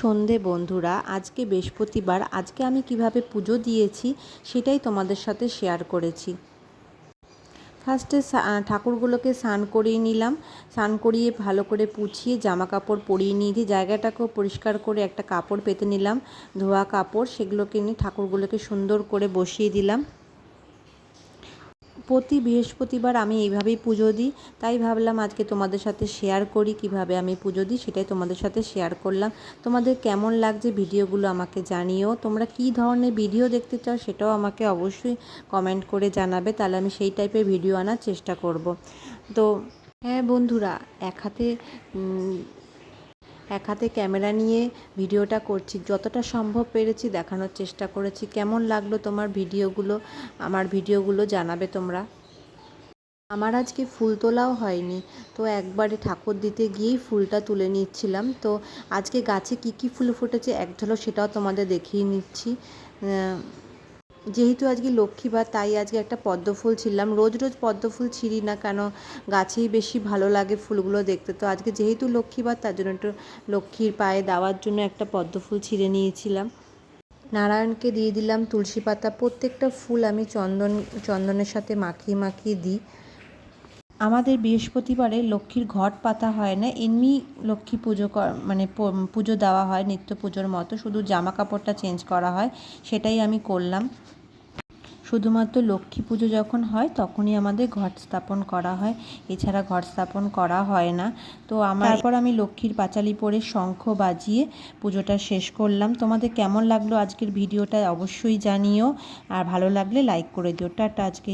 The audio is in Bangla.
সন্ধে বন্ধুরা, আজকে বৃহস্পতিবার, আজকে আমি কীভাবে পুজো দিয়েছি সেটাই তোমাদের সাথে শেয়ার করেছি। ফার্স্টে ঠাকুরগুলোকে স্নান করিয়ে নিলাম। স্নান করিয়ে ভালো করে পুছিয়ে জামা কাপড় পরিয়ে নিয়ে দিয়ে জায়গাটাকেও পরিষ্কার করে একটা কাপড় পেতে নিলাম, ধোয়া কাপড়, সেগুলোকে নিয়ে ঠাকুরগুলোকে সুন্দর করে বসিয়ে দিলাম। প্রতি বৃহস্পতিবার আমি এইভাবেই পুজো দিই। তাই ভাবলাম আজকে তোমাদের সাথে শেয়ার করি, কীভাবে আমি পুজো দিই সেটাই তোমাদের সাথে শেয়ার করলাম। তোমাদের কেমন লাগছে ভিডিওগুলো আমাকে জানিও। তোমরা কি ধরনের ভিডিও দেখতে চাও সেটাও আমাকে অবশ্যই কমেন্ট করে জানাবে। তাহলে আমি সেই টাইপের ভিডিও আনার চেষ্টা করব। তো হ্যাঁ বন্ধুরা, এক হাতে এক হাতে ক্যামেরা নিয়ে ভিডিওটা করছি। যতটা সম্ভব পেরেছি দেখানোর চেষ্টা করেছি। কেমন লাগল তোমার ভিডিওগুলো? আমার ভিডিওগুলো জানাবে তোমরা। আমার আজকে ফুল তোলাও হয়নি। তো একবারে ঠাকুর দিতে গিয়েই ফুলটা তুলে নিচ্ছিলাম। তো আজকে গাছে কি কি ফুল ফুটেছে, এক ঝলক সেটাও তোমাদের দেখিয়ে নিচ্ছি। যেহেতু আজকে লক্ষ্মী লক্ষ্মীবার তাই আজকে একটা পদ্মফুল ছিললাম রোজ রোজ পদ্মফুল ছিঁড়ি না কেন? গাছেই বেশি ভালো লাগে ফুলগুলো দেখতে। তো আজকে যেহেতু লক্ষ্মী লক্ষ্মীবার তার জন্য একটু লক্ষ্মীর পায়ে দেওয়ার জন্য একটা পদ্মফুল ছিঁড়ে নিয়েছিলাম। নারায়ণকে দিয়ে দিলাম তুলসী পাতা। প্রত্যেকটা ফুল আমি চন্দন, চন্দনের সাথে মাখিয়ে মাখিয়ে দিই। আমাদের বৃহস্পতিবারে লক্ষ্মীর ঘট পাতা হয় না এমনি লক্ষ্মী পুজো কর মানে পুজো দেওয়া হয় নিত্য পুজোর মতো শুধু জামা কাপড়টা চেঞ্জ করা হয় সেটাই আমি করলাম। শুধুমাত্র লক্ষ্মী পুজো যখন হয় তখনই আমাদের ঘট স্থাপন করা হয় এছাড়া ঘট স্থাপন করা হয় না। তো আমার তারপর আমি লক্ষ্মীর পাঁচালি পরে শঙ্খ বাজিয়ে পুজোটা শেষ করলাম। তোমাদের কেমন লাগল আজকের ভিডিওটা অবশ্যই জানিও আর ভালো লাগলে লাইক করে দিও। টাটা আজকে